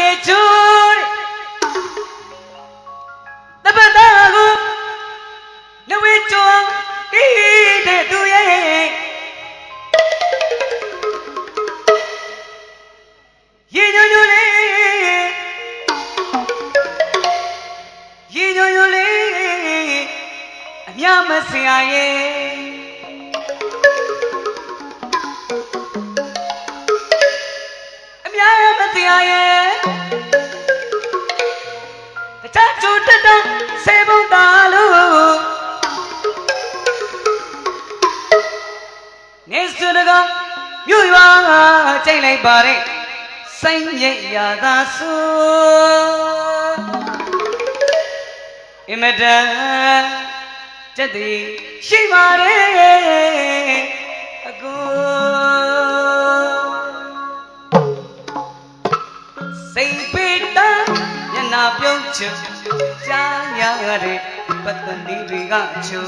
ရဲ့ချိုးတဲ့တပတ်သားကိုနဝေချိုးတိတဲ့သူရဲ့ရေညွညွလေးရေညွညွလေးအမြမဆရာရဲ့တရားရဲ့ ကျိတ်လိုက်ပါတဲ့စိုင်းရိပ်ရာသာဆိုအင်မတန်စက်တည်ရှိပါတယ်အကူစိတ်ပိတံညနာပြုံးချင်ကြားရတဲ့ပတ္တနီတွေကချုံ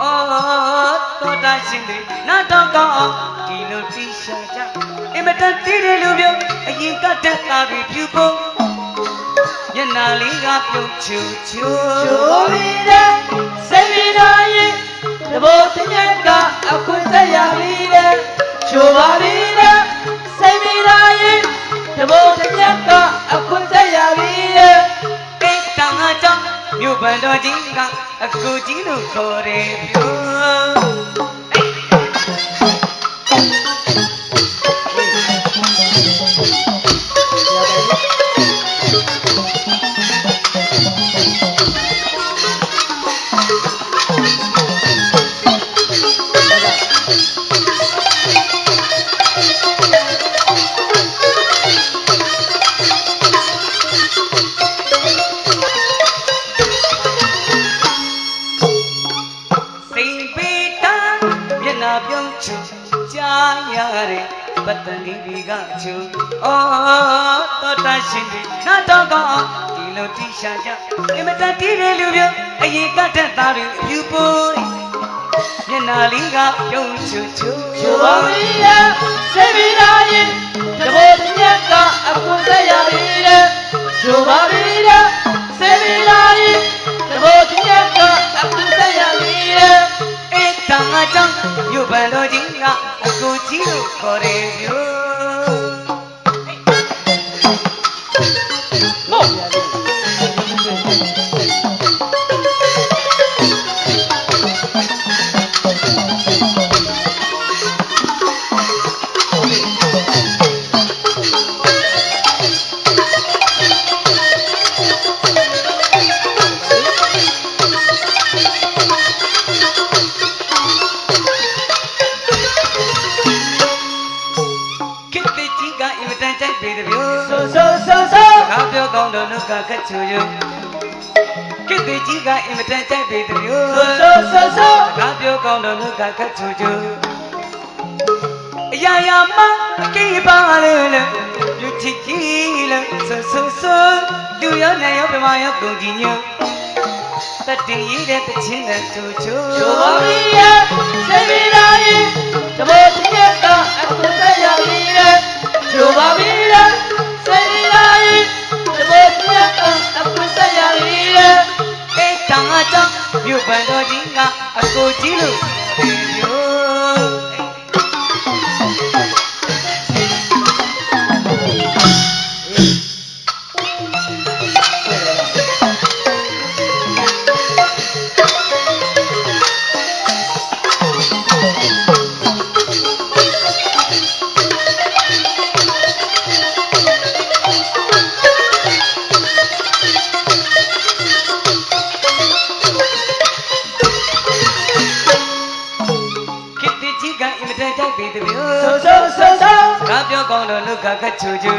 အော်တော်တာရှင်တွေနာတော့ကောင်းအောင်ဒီလိုတိရှာကြ အင်မတန်တည်တယ်လို့ပြောအရင်ကတည်းကပြီးဖြူဖို့ညနာလေးကပြုတ်ချူချူချိုးပြီးတဲ့စိတ်ပြီးတော့ရင်တဘောတညက်ကအခွင့်ဆက်ရပြီးတဲ့ချိုးပါပြီးတဲ့စိတ်ပြီးတော့ရင်တဘောတညက်ကအခွင့်ဆက်ရပြီးတဲ့အိတ်တန်အကြောင်းမြို့ပန်တော်ကြီးကအကူကြီးလို့ခေါ်တယ်ဖြူ ချူကြားရတဲ့ပတ္တနီတွေကချူအော်တော်တာရှင်တွေနာတော့ကောင်းအောင်ဒီလိုတိရှာကြအင်မတန်တည်တယ်လို့ပြောအရင်ကတည်းကသားတွေအဖြူပိုးမျက်နာလေးကပြုံးချူချူချိုးပါပြီးတဲ့စိတ်ပြီးတော့ရင်တဘောတညက်ကအခွင့်ဆက်ရပြီးတဲ့ချိုးပါပြီးတဲ့စိတ် န်တော်ကြီးကအကူကြီးလို့ခေါ်တယ်ဖြူ ကောင်းတော့လူကခက်ချူယူကိတ္တိကြီးကအင်မတန်ကြိုက်ပေတယ်ဗျာဆိုဆိုဆိုဆိုငါပြောကောင်းတော့လူကခက်ချူယူအရာရာမအကိပါလေလေလူချစ်ကြီးလေဆဆဆလူရနဲ့ရောပြမရောကုန်ကြီးညိုတတည်ရတဲ့တချင်းနဲ့ချူချူချိုးပါပြီးရဲ့စိတ်ပြီးတော့ရင်တဘောတညက်ကအခွင့်ဆက်ရပြီးရဲ့ချိုးပါပြီး မြို့ပန်တော်ကြီးကအကိုကြီးလို့ ကောင်းတော့လူကခက်ချူချူ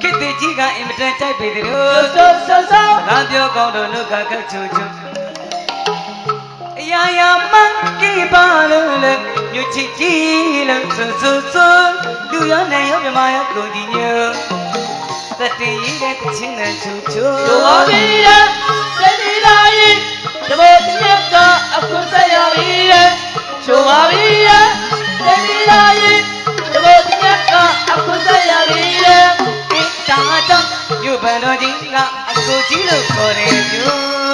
ခိတ္တိကြီးကအင်မတန်ကြိုက်ပေတယ်ဗျာဆိုဆိုဆိုငါပြောကောင်းတော့လူကခက်ချူချူအရာရာမကိပါလို့လေမြချစ်ကြီးလို့ဆူဆူဆူလူရနိုင်ရောမြမရကိုကြီးညိုတတည်ရတဲ့ချင်းနဲ့ချူချူချိုးပါပြီး ကြောင်းမြို့ပန်တော်ကြီးကအကိုကြီးလို့ခေါ်တယ်ဗျာ